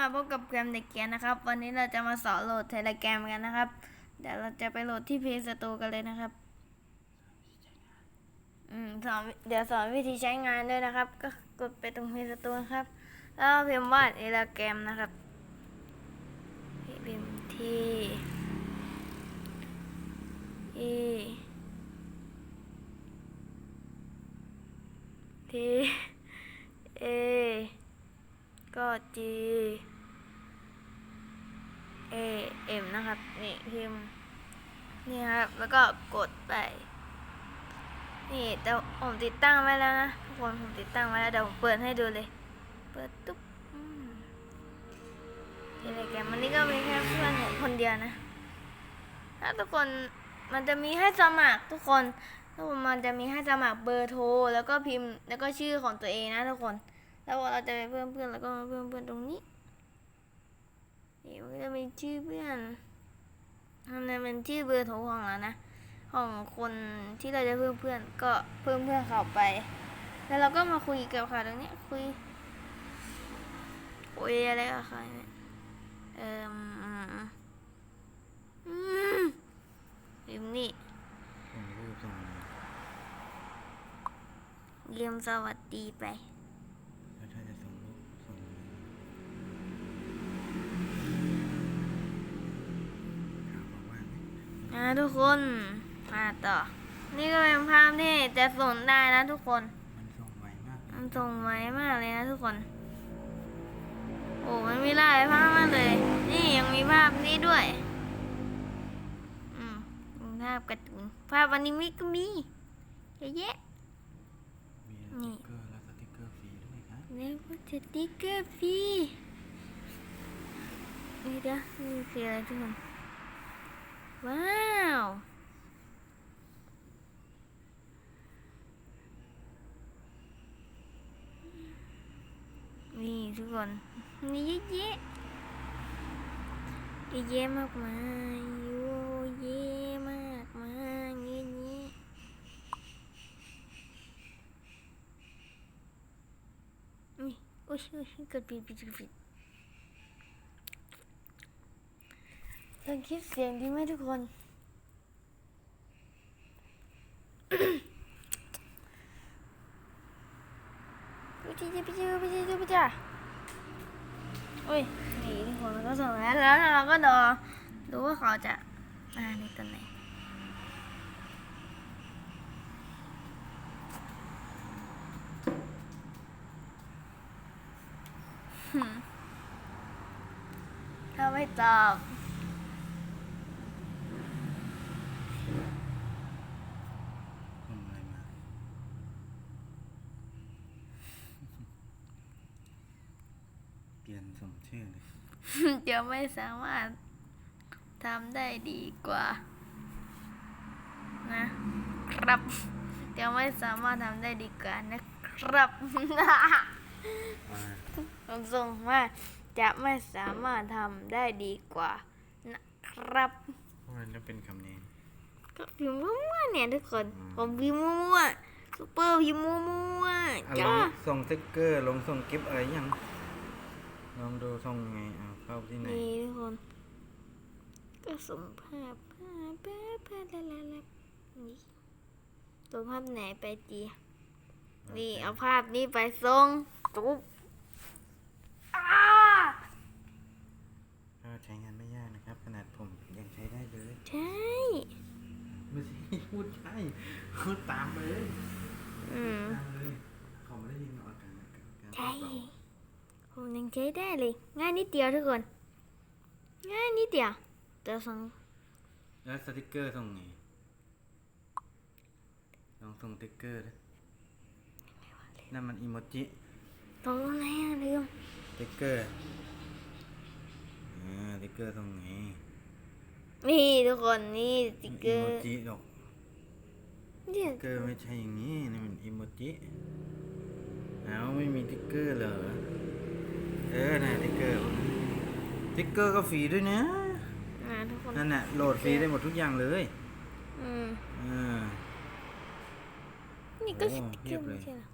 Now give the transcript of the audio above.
มาพบกับเกมเด็กเกียนนะครับ วันนี้เราจะมาสอนโหลดเทเลแกรมกันนะครับ เดี๋ยวเราจะไปโหลดที่เพจสตูกันเลยนะครับ อืมสอนเดี๋ยวสอนวิธีใช้งานด้วยนะครับ ก็กดไปตรงเพจสตูครับ แล้วพิมพ์ว่าเทเลแกรมนะครับพิมพ์ที่อีทีเอ ก็ G A M นะครับ นี่พิมพ์นี่ครับ แล้วก็กดไป นี่แต่ผมติดตั้งไว้แล้วนะทุกคนผมติดตั้งไว้แล้วเดี๋ยวผมเปิดให้ดูเลย เปิดตุ๊บอืมเทเลแกรมวันนี้ก็มีแค่เพื่อนผมคนเดียวนะ ถ้าทุกคนมันจะมีให้สมัครทุกคนทุกคนมันจะมีให้สมัครเบอร์โทรแล้วก็พิมพ์แล้วก็ชื่อของตัวเองนะทุกคน แล้วพอเราจะไปเพิ่มเพื่อนแล้วก็มาเพิ่มเพื่อนตรงนี้นี่มันก็จะมีชื่อเพื่อนอันนั้นเป็นชื่อเบอร์โทรของเรานะ ของคนที่เราจะเพิ่มเพื่อนก็เพิ่มเพื่อนเขาไป แล้วเราก็มาคุยกับเขาตรงนี้คุยคุยอะไรกับเขาเนี่ยเอ่มอืมพิมพ์นี่ส่งรูปส่งอะไรเรียมสวัสดีไป นะทุกคนมาต่อ นี่ก็เป็นภาพที่จะส่งได้นะทุกคน มันส่งไวมาก มันส่งไวมากเลยนะทุกคน โอ้มันมีหลายภาพมากเลย นี่ยังมีภาพนี้ด้วย อืมมีภาพการ์ตูนภาพอนิเมะก็มีเยอะแยะมีสนี่ติ๊กเกอร์และสติ๊กเกอร์ฟรีด้วยครับแล้วก็สติ๊กเกอร์ฟรีนี่เด้อนี่คืออะไรทุกคน ว้าว นี่ทุกคนมีเยอะแยะเยอะแยะมากมายโยเยอะมากมายเยอะแยะอุ้ยอุ้ยอุ้ยกดผิดผิดผิดผิด ลองคิดเสียงดีไหมทุกคน ไปจ้าไปจ้ไปจ้ไปจ้าอุ้ย นี่ทุกคนก็ส่งแล้วแล้วเราก็รอดูว่าเขาจะมาในตอนไหนถ้าไม่ตอบ ส่งอะไรมา เปลี่ยนส่งชื่อเลย จะไม่สามารถทำได้ดีกว่า นะครับ จะไม่สามารถทำได้ดีกว่านะครับมาผมส่งว่าจะไม่สามารถทำได้ดีกว่า นะครับเพราะมันจะเป็นคำนี้ก็พิมพ์มั่วๆเนี่ยทุกคนอืมผมพิมพ์มั่วๆซุปเปอร์พิมพ์มั่วอะๆลจ้าองส่งสติ๊กเกอร์ ลงส่งกิฟต์อะไรยัง ลองดูส่งไงเอาเข้าที่ไหนนี่ทุกคน ก็ส่งภาพภาพภาพภาพละละละนี่ตัวภาพไหนไปจีนี่เอาภาพนี้ไปส่งตุ๊บอ้าก็ใช้งานไม่ยากนะครับ ขนาดผมยังใช้ได้เลย ใช่ไม่ใช่พูดใช่พูดตามเลยอืมตามเลยเขาไม่ได้ยินออกอากาศการใช่ ผมยังใช้ได้เลย ง่ายนิดเดียวทุกคน ง่ายนิดเดียวแต่ส่งแล้วสติกเกอร์ส่งไงลองส่งสติกเกอร์ดินั่นมันอีโมจิตรงไหนอะลืมสติกเกอร์อ่าสติกเกอร์ส่งไงนี่ทุกคนนี่สติ๊กเกอีอโมร์จิหรอกเนี่ยสติกเกอร์ไม่ใช่อย่างนี้นี่มันอีโมจิเอาไม่มีสติกเกอร์เหรอ เออน่ะสติกเกอร์สติกเกอร์ก็ฟรีด้วยนะนะทุกคนนั่นน่ะโหลดฟรีได้หมดทุกอย่างเลยอืมอ่านี่ก็โอ้สติ๊กเกเพีอยบร์เลยไม่ใช่เหรอ